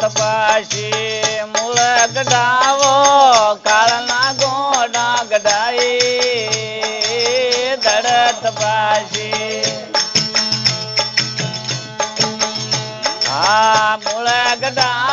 કપાશી. મૂળ ગઢાવો કાળના ગોડા ગઢાઈ ધડ તપાશી હા મૂળ ગઢા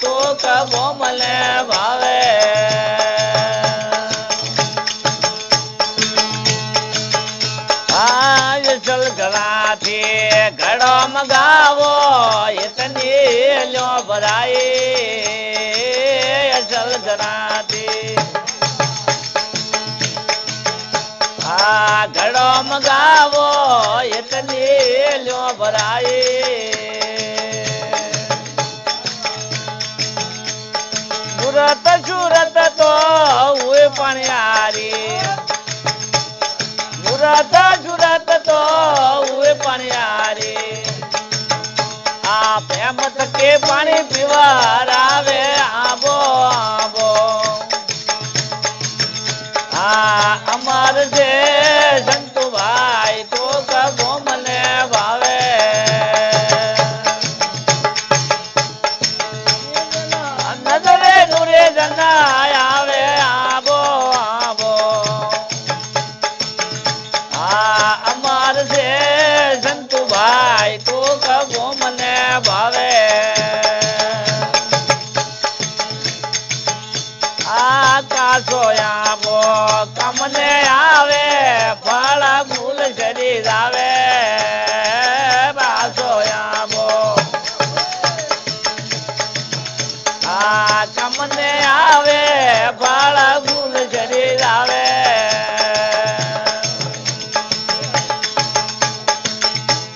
કોક બોમલે ભાવે આજ સલગણાથી ઘડો મગાવો એતની લ્યો ભરાઈ સલગણાથી આ ઘડો મગાવો એતની લ્યો ભરાઈ. સુરત તો હું પણ યારી. સુરત સુરત તો હું પણ યારી. આ પ્રેમ તકે પાણી પીવા આવે, આબો આબો. આ અમાર છે આ કમને આવે ભાળા ફૂલ શરીર આવે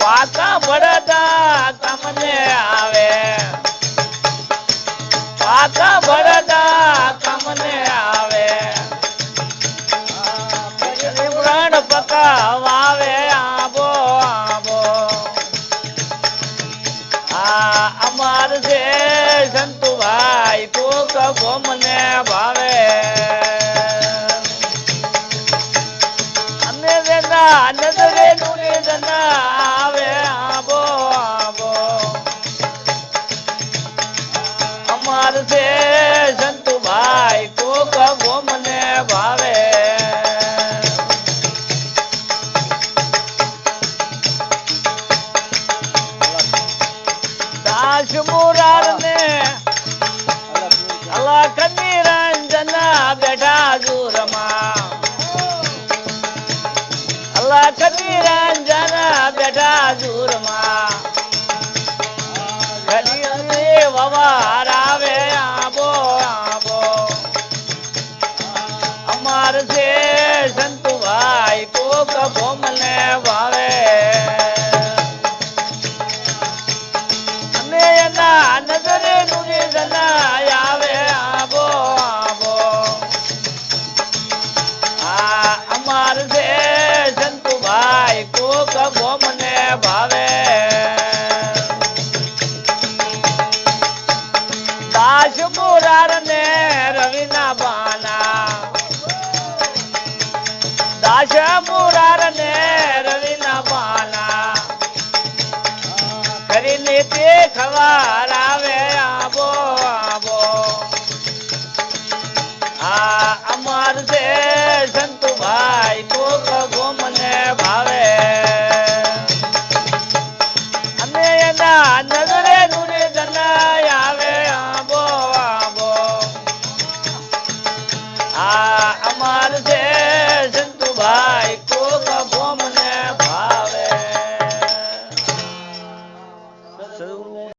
પાકા ભડતા તમને આવે. પાકા ભડતા અમાર છે સંતુભાઈ કોક ગોમને ભાવે જુરમાં ઘડી વવાર આવે આબો આબો. અમાર છે સંતુભાઈ કોક ભોમને કોક ભોમને ભાવે. આબો આબો આ અમાર છે